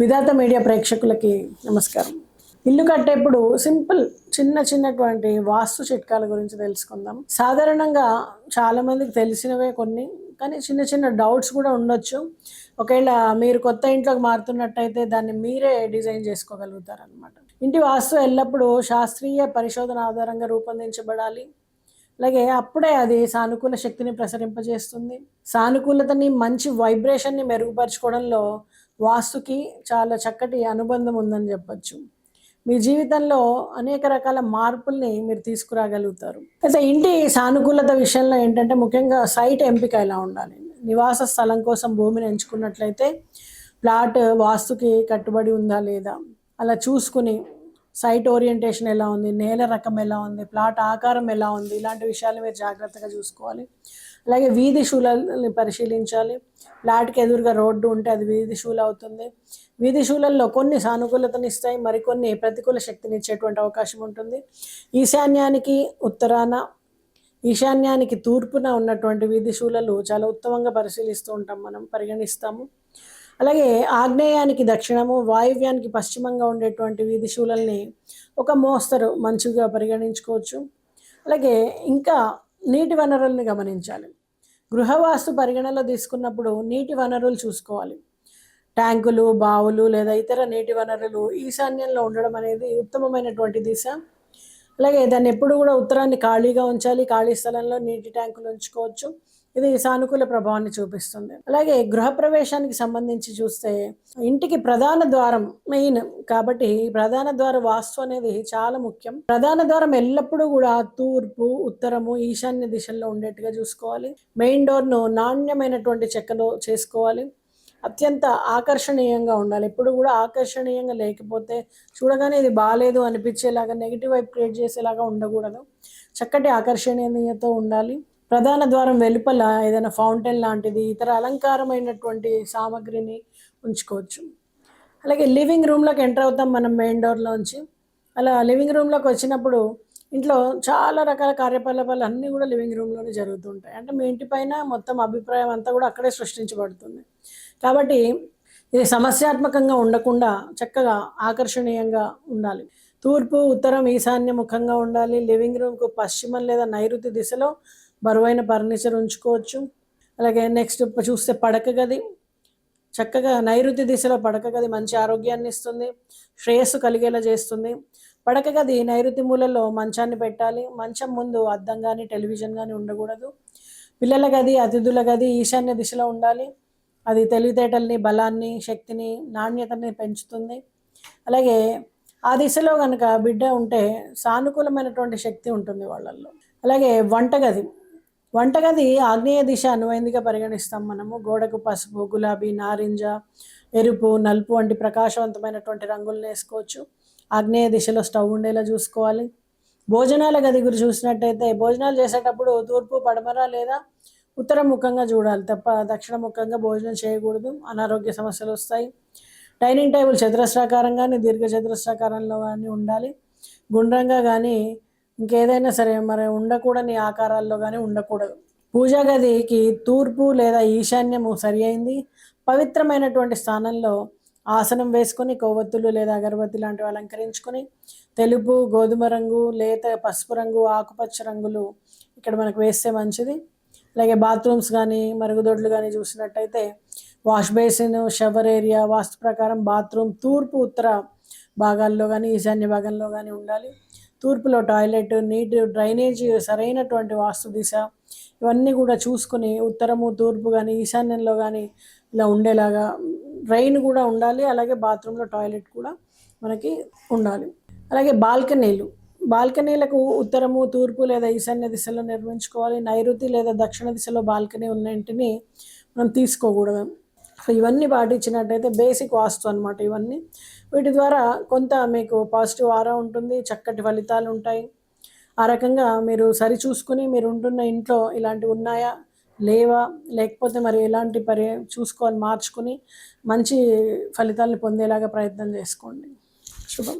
విధాత media ప్రేక్షకులకి నమస్కారం. ఇల్లు కట్టేప్పుడు సింపుల్ చిన్న చిన్నటువంటి వాస్తు చిట్కాల గురించి తెలుసుకుందాం. సాధారణంగా చాలా మందికి తెలిసినవే కొన్ని కానీ చిన్న చిన్న డౌట్స్ కూడా ఉండొచ్చు. ఒకవేళ మీరు కొత్త ఇంట్లోకి మారుతున్నట్టయితే దాన్ని మీరే డిజైన్ చేసుకోగలుగుతారనమాట ఇంటి వాస్తు ఎల్లప్పుడూ శాస్త్రీయ పరిశోధన ఆధారంగా రూపొందించబడాలి. అలాగే అప్పుడే అది సానుకూల శక్తిని ప్రసరింపజేస్తుంది. సానుకూలతని మంచి వైబ్రేషన్ని మెరుగుపరచుకోవడంలో వాస్తుకి చాలా చక్కటి అనుబంధం ఉందని చెప్పచ్చు. మీ జీవితంలో అనేక రకాల మార్పుల్ని మీరు తీసుకురాగలుగుతారు. అయితే ఇంటి సానుకూలత విషయంలో ఏంటంటే ముఖ్యంగా సైట్ ఎంపిక ఎలా ఉండాలి? నివాస స్థలం కోసం భూమిని ఎంచుకున్నట్లయితే ప్లాట్ వాస్తుకి కట్టుబడి ఉందా లేదా? అలా చూసుకుని సైట్ ఓరియంటేషన్ ఎలా ఉంది నేల రకం ఎలా ఉంది ప్లాట్ ఆకారం ఎలా ఉంది ఇలాంటి విషయాలు మీరు జాగ్రత్తగా చూసుకోవాలి. అలాగే వీధి శూలని పరిశీలించాలి. ప్లాట్కి ఎదురుగా రోడ్డు ఉంటే అది వీధి శూల అవుతుంది. వీధి శూలల్లో కొన్ని సానుకూలతను ఇస్తాయి మరికొన్ని ప్రతికూల శక్తిని ఇచ్చేటువంటి అవకాశం ఉంటుంది. ఈశాన్యానికి ఉత్తరాన ఈశాన్యానికి తూర్పున ఉన్నటువంటి వీధి శూలలు చాలా ఉత్తమంగా పరిశీలిస్తూ ఉంటాం మనం పరిగణిస్తాము. అలాగే ఆగ్నేయానికి దక్షిణము వాయువ్యానికి పశ్చిమంగా ఉండేటువంటి వీధి శూలల్ని ఒక మోస్తరు మంచిగా పరిగణించుకోవచ్చు. అలాగే ఇంకా నీటి వనరుల్ని గమనించాలి. గృహవాస్తు పరిగణలో తీసుకున్నప్పుడు నీటి వనరులు చూసుకోవాలి. ట్యాంకులు బావులు లేదా ఇతర నీటి వనరులు ఈశాన్యంలో ఉండడం అనేది ఉత్తమమైనటువంటి దిశ. అలాగే దాన్ని ఎప్పుడు కూడా ఉత్తరాన్ని ఖాళీగా ఉంచాలి. ఖాళీ స్థలంలో నీటి ట్యాంకులు ఉంచుకోవచ్చు. ఇది సానుకూల ప్రభావాన్ని చూపిస్తుంది. అలాగే గృహప్రవేశానికి సంబంధించి చూస్తే ఇంటికి ప్రధాన ద్వారం మెయిన్ కాబట్టి ప్రధాన ద్వార వాస్తు అనేది చాలా ముఖ్యం. ప్రధాన ద్వారం ఎల్లప్పుడూ కూడా తూర్పు ఉత్తరము ఈశాన్య దిశల్లో ఉండేట్టుగా చూసుకోవాలి. మెయిన్ డోర్ను నాణ్యమైనటువంటి చెక్కలో చేసుకోవాలి. అత్యంత ఆకర్షణీయంగా ఉండాలి. ఎప్పుడు కూడా ఆకర్షణీయంగా లేకపోతే చూడగానే ఇది బాగాలేదు అనిపించేలాగా నెగిటివ్ వైపు క్రియేట్ చేసేలాగా ఉండకూడదు. చక్కటి ఆకర్షణీయతతో ఉండాలి. ప్రధాన ద్వారం వెలుపల ఏదైనా ఫౌంటైన్ లాంటిది ఇతర అలంకారమైనటువంటి సామాగ్రిని ఉంచుకోవచ్చు. అలాగే లివింగ్ రూమ్లోకి ఎంటర్ అవుతాం మనం మెయిన్ డోర్లోంచి. అలా లివింగ్ రూమ్లోకి వచ్చినప్పుడు ఇంట్లో చాలా రకాల కార్యకలాపాలు అన్నీ కూడా లివింగ్ రూమ్లోనే జరుగుతుంటాయి. అంటే మీ ఇంటి పైన మొత్తం అభిప్రాయం అంతా కూడా అక్కడే సృష్టించబడుతుంది. కాబట్టి ఇది సమస్యాత్మకంగా ఉండకుండా చక్కగా ఆకర్షణీయంగా ఉండాలి. తూర్పు ఉత్తరం ఈశాన్య ముఖంగా ఉండాలి. లివింగ్ రూమ్కు పశ్చిమం లేదా నైరుతి దిశలో బరువైన ఫర్నిచర్ ఉంచుకోవచ్చు. అలాగే నెక్స్ట్ చూస్తే పడక గది. చక్కగా నైరుతి దిశలో పడక గది మంచి ఆరోగ్యాన్ని ఇస్తుంది. శ్రేయస్సు కలిగేలా చేస్తుంది. పడక గది నైరుతి మూలలో మంచాన్ని పెట్టాలి. మంచం ముందు అద్దం కానీ టెలివిజన్ కానీ ఉండకూడదు. పిల్లల గది అతిథుల గది ఈశాన్య దిశలో ఉండాలి. అది తెలివితేటల్ని బలాన్ని శక్తిని నాణ్యతని పెంచుతుంది. అలాగే ఆ దిశలో కనుక బిడ్డ ఉంటే సానుకూలమైనటువంటి శక్తి ఉంటుంది వాళ్ళల్లో. అలాగే వంటగది వంటగది ఆగ్నేయ దిశ అనువైందిగా పరిగణిస్తాం మనము. గోడకు పసుపు గులాబీ నారింజ ఎరుపు నలుపు వంటి ప్రకాశవంతమైనటువంటి రంగులను వేసుకోవచ్చు. ఆగ్నేయ దిశలో స్టవ్ ఉండేలా చూసుకోవాలి. భోజనాల గది గురి చూసినట్టయితే భోజనాలు చేసేటప్పుడు తూర్పు పడమర లేదా ఉత్తర ముఖంగా చూడాలి. తప్ప దక్షిణ ముఖంగా భోజనం చేయకూడదు. అనారోగ్య సమస్యలు వస్తాయి. డైనింగ్ టేబుల్ చతురస్రాకారం కానీ దీర్ఘ చతురస్రాకారంలో కానీ ఉండాలి. గుండ్రంగా కానీ ఇంకేదైనా సరే మరి ఉండకూడని ఆకారాల్లో కానీ ఉండకూడదు. పూజా గదికి తూర్పు లేదా ఈశాన్యము సరి అయింది పవిత్రమైనటువంటి స్థానంలో ఆసనం వేసుకొని కొవ్వొత్తులు లేదా అగరబత్తి లాంటివి అలంకరించుకొని తెలుపు గోధుమ రంగు లేత పసుపు రంగు ఆకుపచ్చ రంగులు ఇక్కడ మనకు వేస్తే మంచిది. అలాగే బాత్రూమ్స్ కానీ మరుగుదొడ్లు కానీ చూసినట్టయితే wash basin shower area vastu ప్రకారం బాత్రూమ్ తూర్పు ఉత్తర భాగాల్లో కానీ ఈశాన్య భాగంలో కానీ ఉండాలి. తూర్పులో టాయిలెట్ నీటి డ్రైనేజ్ సరైనటువంటి వాస్తు దిశ ఇవన్నీ కూడా చూసుకుని ఉత్తరము తూర్పు కానీ ఈశాన్యంలో కానీ ఇలా ఉండేలాగా డ్రైన్ కూడా ఉండాలి. అలాగే బాత్రూంలో టాయిలెట్ కూడా మనకి ఉండాలి. అలాగే బాల్కనీలు. బాల్కనీలకు ఉత్తరము తూర్పు లేదా ఈశాన్య దిశలో నిర్మించుకోవాలి. నైరుతి లేదా దక్షిణ దిశలో బాల్కనీ ఉన్నంటిని మనం తీసుకోకూడదు. ఇవన్నీ పాటించినట్టయితే బేసిక్ వాస్తు అనమాట ఇవన్నీ. వీటి ద్వారా కొంత మీకు పాజిటివ్ ఆరా ఉంటుంది చక్కటి ఫలితాలు ఉంటాయి. ఆ రకంగా మీరు సరి చూసుకుని మీరు ఉంటున్న ఇంట్లో ఇలాంటివి ఉన్నాయా? లేవా? లేకపోతే మరి ఎలాంటి పరి చూసుకోవాలి మార్చుకుని మంచి ఫలితాలను పొందేలాగా ప్రయత్నం చేసుకోండి. శుభం.